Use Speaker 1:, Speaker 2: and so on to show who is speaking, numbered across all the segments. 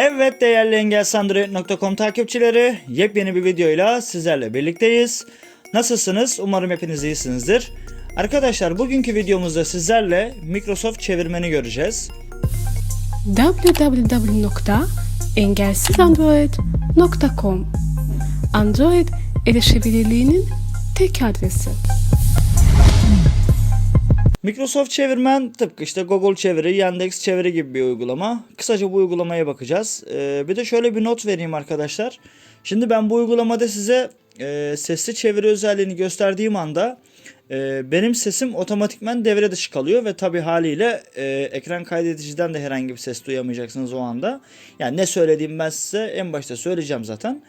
Speaker 1: Evet değerli engelsandroid.com takipçileri yepyeni bir videoyla sizlerle birlikteyiz. Nasılsınız? Umarım hepiniz iyisinizdir. Arkadaşlar bugünkü videomuzda sizlerle Microsoft çevirmeni göreceğiz.
Speaker 2: www.engelsizandroid.com Android erişebilirliğinin tek adresi.
Speaker 1: Microsoft çevirmen tıpkı işte Google çeviri, Yandex çeviri gibi bir uygulama. Kısaca bu uygulamaya bakacağız. Ee, bir de şöyle bir not vereyim arkadaşlar. Şimdi ben bu uygulamada size e, sesli çeviri özelliğini gösterdiğim anda e, benim sesim otomatikman devre dışı kalıyor ve tabi haliyle e, ekran kaydediciden de herhangi bir ses duyamayacaksınız o anda. Yani ne söylediğim ben size en başta söyleyeceğim zaten.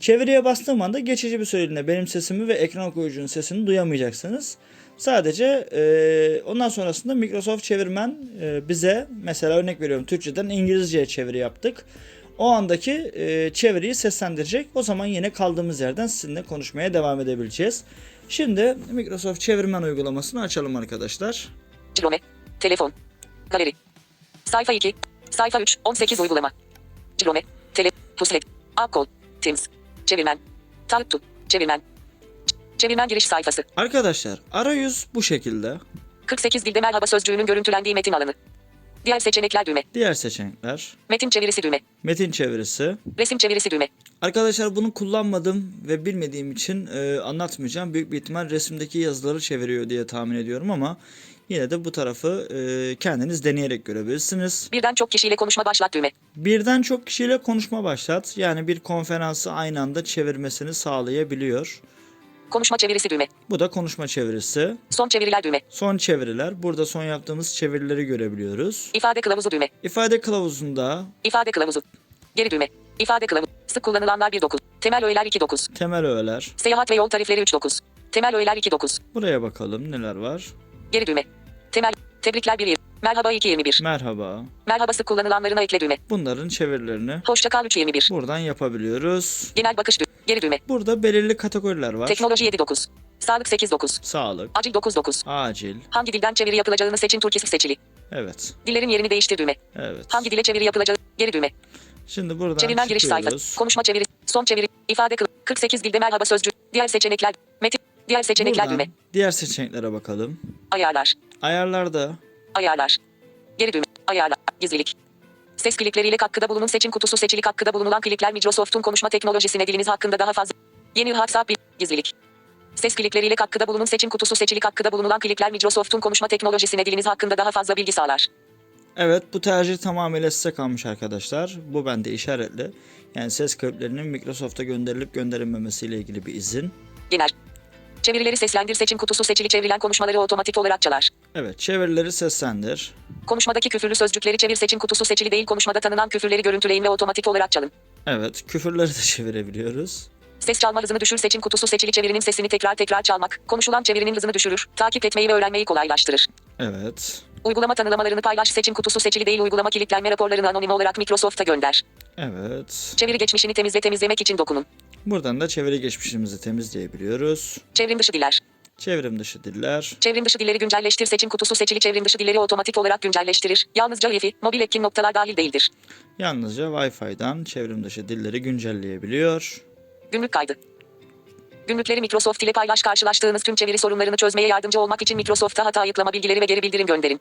Speaker 1: Çeviriye bastığım anda geçici bir süreliğine benim sesimi ve ekran okuyucunun sesini duyamayacaksınız. Sadece e, ondan sonrasında Microsoft çevirmen e, bize mesela örnek veriyorum Türkçeden İngilizceye çeviri yaptık. O andaki e, çeviriyi seslendirecek. O zaman yine kaldığımız yerden sizinle konuşmaya devam edebileceğiz. Şimdi Microsoft çevirmen uygulamasını açalım arkadaşlar.
Speaker 3: Cilome. Telefon. Galeri. Sayfa 2. Sayfa 3. 18 uygulama. Cilome. Tele. Puslet. Akkol. Teams. Çevirmen. Taahhüttü. Çevirmen. Çevirmen giriş sayfası.
Speaker 1: Arkadaşlar arayüz bu şekilde.
Speaker 3: 48 dilde merhaba sözcüğünün görüntülendiği metin alanı. Diğer seçenekler düğme.
Speaker 1: Diğer seçenekler.
Speaker 3: Metin çevirisi düğme.
Speaker 1: Metin çevirisi.
Speaker 3: Resim çevirisi düğme.
Speaker 1: Arkadaşlar bunu kullanmadım ve bilmediğim için e, anlatmayacağım. Büyük bir ihtimal resimdeki yazıları çeviriyor diye tahmin ediyorum ama yine de bu tarafı e, kendiniz deneyerek görebilirsiniz.
Speaker 3: Birden çok kişiyle konuşma başlat düğme.
Speaker 1: Birden çok kişiyle konuşma başlat. Yani bir konferansı aynı anda çevirmesini sağlayabiliyor.
Speaker 3: Konuşma çevirisi düğme.
Speaker 1: Bu da konuşma çevirisi.
Speaker 3: Son çeviriler düğme.
Speaker 1: Son çeviriler. Burada son yaptığımız çevirileri görebiliyoruz.
Speaker 3: İfade kılavuzu düğme.
Speaker 1: İfade kılavuzunda
Speaker 3: İfade kılavuzu. Geri düğme. İfade kılavuzu. Sık kullanılanlar 1.9. Temel öğeler 2.9.
Speaker 1: temel öğeler.
Speaker 3: Seyahat ve yol tarifleri 3.9. Temel öğeler 2.9.
Speaker 1: Buraya bakalım neler var.
Speaker 3: Geri düğme. Temel. Tebrikler 1 Merhaba 2.21.
Speaker 1: Merhaba.
Speaker 3: Merhaba sık kullanılanlarına ekle düğme.
Speaker 1: Bunların çevirilerini
Speaker 3: Hoşça kal 3.21.
Speaker 1: buradan yapabiliyoruz.
Speaker 3: Genel bakış düğme. Geri düğme.
Speaker 1: Burada belirli kategoriler var.
Speaker 3: Teknoloji 7.9. Sağlık 8.9.
Speaker 1: Sağlık,
Speaker 3: Acil 9.9.
Speaker 1: acil.
Speaker 3: Hangi dilden çeviri yapılacağını seçin Türkçesi seçili.
Speaker 1: Evet.
Speaker 3: Dillerin yerini değiştir düğme.
Speaker 1: Evet.
Speaker 3: Hangi dile çeviri yapılacağı geri düğme.
Speaker 1: Şimdi buradan
Speaker 3: Çevirmen giriş sayfası. Konuşma çeviri. Son çeviri. ifade kıl. 48 dilde merhaba sözcüğü. Diğer seçenekler. Metin. Diğer seçenekler
Speaker 1: Buradan
Speaker 3: düğme.
Speaker 1: diğer seçeneklere bakalım.
Speaker 3: Ayarlar.
Speaker 1: Ayarlarda
Speaker 3: Ayarlar. Geri düğme. Ayarlar. Gizlilik. Ses klikleriyle katkıda bulunun seçim kutusu seçili katkıda bulunulan klikler Microsoft'un konuşma teknolojisine diliniz hakkında daha fazla. Yeni WhatsApp gizlilik. Ses klikleriyle katkıda bulunun seçim kutusu seçili katkıda bulunulan klikler Microsoft'un konuşma teknolojisine diliniz hakkında daha fazla bilgi sağlar.
Speaker 1: Evet bu tercih tamamıyla size kalmış arkadaşlar. Bu bende işaretli. Yani ses kayıtlarının Microsoft'a gönderilip gönderilmemesiyle ilgili bir izin.
Speaker 3: Genel. Çevirileri seslendir seçim kutusu seçili çevrilen konuşmaları otomatik olarak çalar.
Speaker 1: Evet çevirileri seslendir.
Speaker 3: Konuşmadaki küfürlü sözcükleri çevir seçim kutusu seçili değil konuşmada tanınan küfürleri görüntüleyin ve otomatik olarak çalın.
Speaker 1: Evet küfürleri de çevirebiliyoruz.
Speaker 3: Ses çalma hızını düşür seçim kutusu seçili çevirinin sesini tekrar tekrar çalmak, konuşulan çevirinin hızını düşürür, takip etmeyi ve öğrenmeyi kolaylaştırır.
Speaker 1: Evet.
Speaker 3: Uygulama tanımlamalarını paylaş seçim kutusu seçili değil uygulama kilitlenme raporlarını anonim olarak Microsoft'a gönder.
Speaker 1: Evet.
Speaker 3: Çeviri geçmişini temizle temizlemek için dokunun.
Speaker 1: Buradan da çeviri geçmişimizi temizleyebiliyoruz.
Speaker 3: Çevrim dışı diller.
Speaker 1: Çevrim dışı diller.
Speaker 3: Çevrim dışı dilleri güncelleştir seçim kutusu seçili çevrim dışı dilleri otomatik olarak güncelleştirir. Yalnızca Wi-Fi, mobil etkin noktalar dahil değildir.
Speaker 1: Yalnızca Wi-Fi'den çevrim dışı dilleri güncelleyebiliyor.
Speaker 3: Günlük kaydı. Günlükleri Microsoft ile paylaş karşılaştığınız tüm çeviri sorunlarını çözmeye yardımcı olmak için Microsoft'a hata ayıklama bilgileri ve geri bildirim gönderin.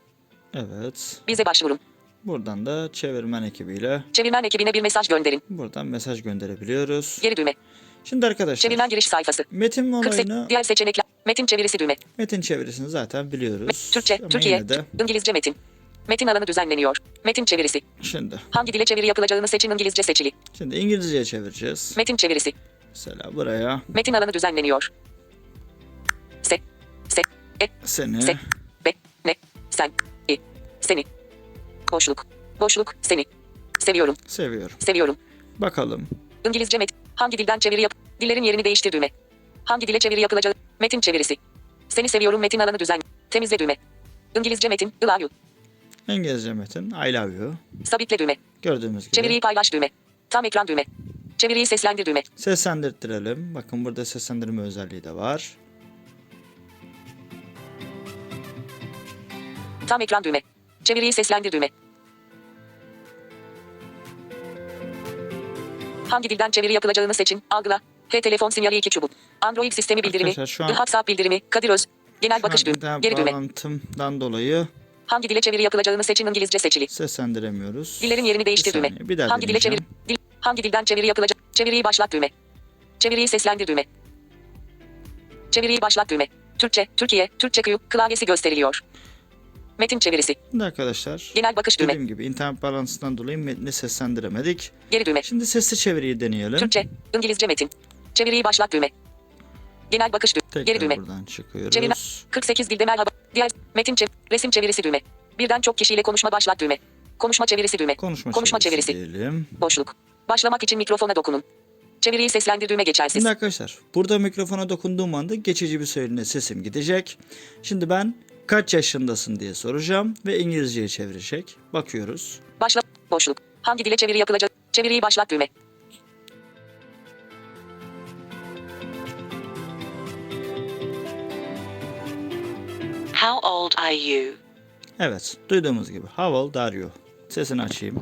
Speaker 1: Evet.
Speaker 3: Bize başvurun.
Speaker 1: Buradan da çevirmen ekibiyle
Speaker 3: Çevirmen ekibine bir mesaj gönderin.
Speaker 1: buradan mesaj gönderebiliyoruz.
Speaker 3: Geri düğme.
Speaker 1: Şimdi arkadaşlar
Speaker 3: Çevirmen giriş sayfası.
Speaker 1: metin
Speaker 3: 48
Speaker 1: olayını
Speaker 3: diğer seçenekler. Metin çevirisi düğme.
Speaker 1: metin çevirisini zaten biliyoruz.
Speaker 3: Türkçe,
Speaker 1: Ama
Speaker 3: Türkiye,
Speaker 1: de
Speaker 3: İngilizce metin. Metin alanı düzenleniyor. Metin çevirisi.
Speaker 1: şimdi
Speaker 3: Hangi dile çeviri yapılacağını seçin İngilizce seçili.
Speaker 1: şimdi İngilizceye çevireceğiz.
Speaker 3: Metin çevirisi.
Speaker 1: Mesela buraya
Speaker 3: Metin alanı düzenleniyor. Se, se, e,
Speaker 1: seni
Speaker 3: se, be, ne, sen, i, seni. Boşluk, boşluk, seni. Seviyorum,
Speaker 1: seviyorum.
Speaker 3: seviyorum.
Speaker 1: Bakalım.
Speaker 3: İngilizce metin. Hangi dilden çeviri yap? Dillerin yerini değiştir düğme. Hangi dile çeviri yapılacağı? Metin çevirisi. Seni seviyorum metin alanı düzen. Temizle düğme. İngilizce metin. I love you.
Speaker 1: İngilizce metin I love you.
Speaker 3: Sabitle düğme.
Speaker 1: Gördüğümüz gibi.
Speaker 3: Çeviriyi paylaş düğme. Tam ekran düğme. Çeviriyi seslendir düğme.
Speaker 1: Seslendirtirelim. Bakın burada seslendirme özelliği de var.
Speaker 3: Tam ekran düğme. Çeviriyi seslendir düğme. Hangi dilden çeviri yapılacağını seçin. Algıla. H telefon sinyali 2 çubuk. Android sistemi bildirimi.
Speaker 1: Şu an-
Speaker 3: WhatsApp bildirimi. Kadir Öz. Genel bakış düğüm. Geri düğme.
Speaker 1: bağlantımdan dolayı
Speaker 3: Hangi dile çeviri yapılacağını seçin. İngilizce seçili.
Speaker 1: seslendiremiyoruz.
Speaker 3: Dillerin yerini değiştir düğme.
Speaker 1: bir daha
Speaker 3: Hangi dile çevir?
Speaker 1: deneyeceğim.
Speaker 3: Dil, hangi dilden çeviri yapılacak? Çeviriyi başlat düğme. Çeviriyi seslendir düğme. Çeviriyi başlat düğme. Türkçe, Türkiye, Türkçe Q, klavyesi gösteriliyor. Metin çevirisi.
Speaker 1: Şimdi arkadaşlar
Speaker 3: Genel bakış düğme.
Speaker 1: dediğim gibi internet bağlantısından dolayı metni seslendiremedik.
Speaker 3: Geri düğme.
Speaker 1: Şimdi sesli çeviriyi deneyelim.
Speaker 3: Türkçe, İngilizce metin. Çeviriyi başlat düğme. Genel bakış düğme.
Speaker 1: Tekrar
Speaker 3: Geri düğme.
Speaker 1: buradan çıkıyoruz.
Speaker 3: Çevirme. 48 dilde merhaba. Diğer metin çev resim çevirisi düğme. Birden çok kişiyle konuşma başlat düğme. Konuşma çevirisi düğme.
Speaker 1: Konuşma,
Speaker 3: Konuşma
Speaker 1: çevirisi,
Speaker 3: çevirisi.
Speaker 1: diyelim.
Speaker 3: Boşluk. Başlamak için mikrofona dokunun. Çeviriyi seslendir düğme geçersiz.
Speaker 1: Şimdi arkadaşlar burada mikrofona dokunduğum anda geçici bir süreliğine sesim gidecek. Şimdi ben kaç yaşındasın diye soracağım ve İngilizceye çevirecek. Bakıyoruz.
Speaker 3: Başla. Boşluk. Hangi dile çeviri yapılacak? Çeviriyi başlat düğme.
Speaker 4: How old are you?
Speaker 1: Evet duyduğumuz gibi How old are you? Sesini açayım.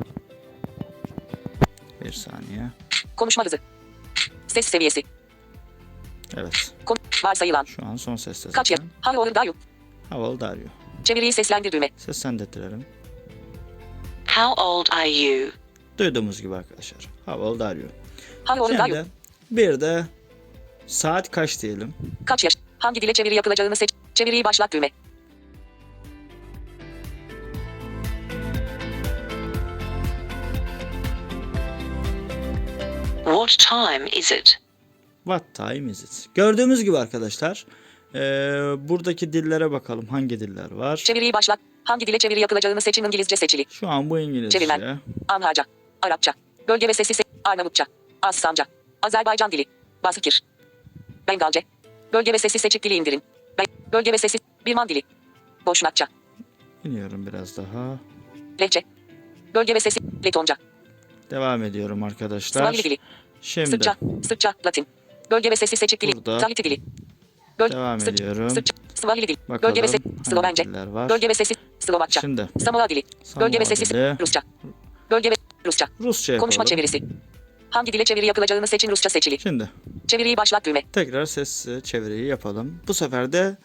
Speaker 1: Bir saniye.
Speaker 3: Konuşma hızı. Ses seviyesi.
Speaker 1: Evet
Speaker 3: Kon varsayılan.
Speaker 1: şu an son seste
Speaker 3: Kaç yıl? How old are you?
Speaker 1: How old are you?
Speaker 3: Çeviriyi seslendir düğme.
Speaker 1: Seslendirtirelim.
Speaker 4: How old are you?
Speaker 1: Duyduğumuz gibi arkadaşlar. How old are you?
Speaker 3: How old are you?
Speaker 1: Bir de saat kaç diyelim.
Speaker 3: Kaç yaş? Hangi dile çeviri yapılacağını seç. Çeviriyi başlat düğme.
Speaker 4: What time is it?
Speaker 1: What time is it? Gördüğümüz gibi arkadaşlar buradaki dillere bakalım hangi diller var.
Speaker 3: Çeviriyi başlat. Hangi dile çeviri yapılacağını seçin İngilizce seçili.
Speaker 1: Şu an bu İngilizce.
Speaker 3: Çevirmen. Amharca. Arapça. Bölge ve sesi se Arnavutça. Assamca. Azerbaycan dili. Baskir. Bengalce. Bölge ve sesi seçik dili indirin. Ben bölge ve sesi Birman dili. Boşnakça.
Speaker 1: İniyorum biraz daha.
Speaker 3: Lehçe. Bölge ve sesi Letonca.
Speaker 1: Devam ediyorum arkadaşlar.
Speaker 3: Swahili dili.
Speaker 1: Şimdi
Speaker 3: Sırpça. Sırpça. Latin. Bölge ve sesi seçik dili.
Speaker 1: Burada.
Speaker 3: Tahiti dili. Böl
Speaker 1: Devam
Speaker 3: Sırp-
Speaker 1: ediyorum.
Speaker 3: Sırpça. Swahili dili.
Speaker 1: Bakalım
Speaker 3: Bölge ve sesi
Speaker 1: hangi
Speaker 3: Slovence.
Speaker 1: diller var?
Speaker 3: Bölge ve sesi Slovakça.
Speaker 1: Şimdi
Speaker 3: Samoa dili. Bölge ve
Speaker 1: Samoa
Speaker 3: sesi
Speaker 1: dili.
Speaker 3: Rusça. Bölge ve Rusça.
Speaker 1: Rusça yapalım.
Speaker 3: Konuşma çevirisi. Hangi dile çeviri yapılacağını seçin Rusça seçili.
Speaker 1: Şimdi
Speaker 3: Çeviriyi başlat düğme.
Speaker 1: tekrar sesli çeviriyi yapalım. Bu sefer de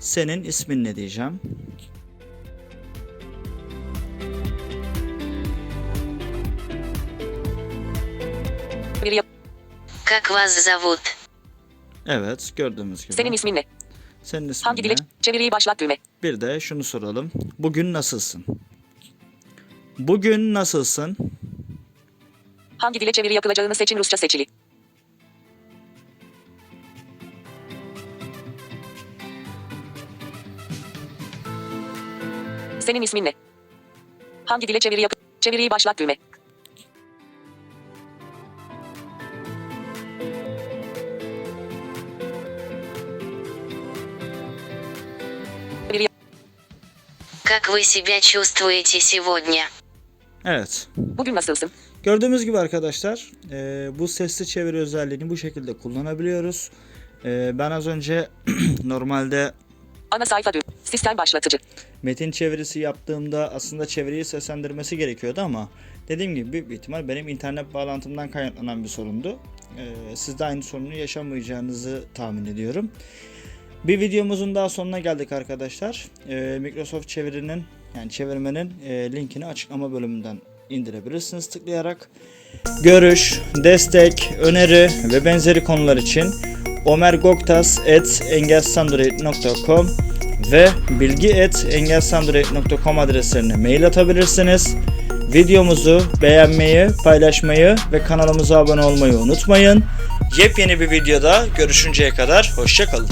Speaker 1: senin ismin ne diyeceğim.
Speaker 3: Çeviri yap.
Speaker 4: Как вас зовут?
Speaker 1: Evet gördüğümüz gibi.
Speaker 3: Senin ismin ne?
Speaker 1: Senin ismin
Speaker 3: Hangi dile
Speaker 1: ne?
Speaker 3: çeviriyi başlat düğme.
Speaker 1: Bir de şunu soralım. Bugün nasılsın? Bugün nasılsın?
Speaker 3: Hangi dile çeviri yapılacağını seçin Rusça seçili. Senin ismin ne? Hangi dile çeviri yap çeviriyi başlat düğme.
Speaker 4: Как вы себя чувствуете сегодня?
Speaker 1: Evet.
Speaker 3: Bugün nasılsın?
Speaker 1: Gördüğümüz gibi arkadaşlar e, bu sesli çeviri özelliğini bu şekilde kullanabiliyoruz. E, ben az önce normalde
Speaker 3: Ana sayfa düğme. Sistem başlatıcı.
Speaker 1: metin çevirisi yaptığımda aslında çeviriyi seslendirmesi gerekiyordu ama dediğim gibi büyük bir ihtimal benim internet bağlantımdan kaynaklanan bir sorundu. E, siz de aynı sorunu yaşamayacağınızı tahmin ediyorum. Bir videomuzun daha sonuna geldik arkadaşlar. E, Microsoft çevirinin yani çevirmenin e, linkini açıklama bölümünden indirebilirsiniz tıklayarak. Görüş, destek, öneri ve benzeri konular için omergoktas.engelsandroid.com ve bilgi.engelsandroid.com adreslerine mail atabilirsiniz. Videomuzu beğenmeyi, paylaşmayı ve kanalımıza abone olmayı unutmayın. Yepyeni bir videoda görüşünceye kadar hoşçakalın.